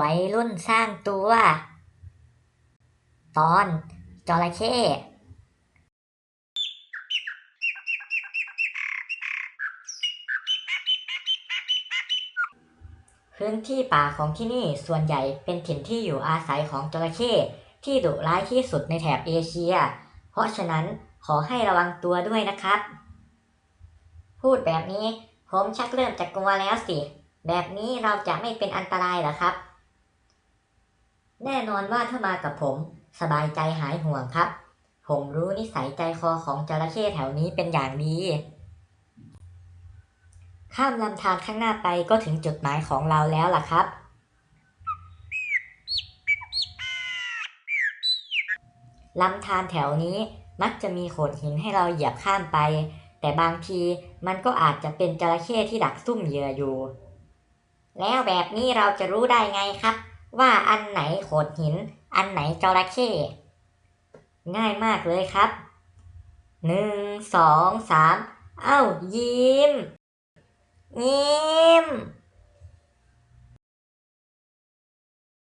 วัยรุ่นสร้างตัว ตอนจระเข้พื้นที่ป่าของที่นี่ส่วนใหญ่เป็นถิ่นที่อยู่อาศัยของจระเข้ที่ดุร้ายที่สุดในแถบเอเชีย เพราะฉะนั้นขอให้ระวังตัวด้วยนะครับ พูดแบบนี้ผมชักเริ่มจะกลัวแล้วสิ แบบนี้เราจะไม่เป็นอันตรายหรอครับ แน่นอนว่าถ้ามากับผม สบายใจหายห่วงครับ ผมรู้นิสัยใจคอของจระเข้แถวนี้เป็นอย่างดี ข้ามลำธารข้างหน้าไปก็ถึงจุดหมายของเราแล้วล่ะครับ ลำธารแถวนี้มักจะมีโขดหินให้เราเหยียบข้ามไป แต่บางทีมันก็อาจจะเป็นจระเข้ที่ดักซุ่มเหยื่ออยู่ แล้วแบบนี้เราจะรู้ได้ไงครับ ว่าอันไหนโขดหิน อันไหนจระเข้ง่ายมากเลยครับหนึ่งสองสามเอ้ายิ้มยิ้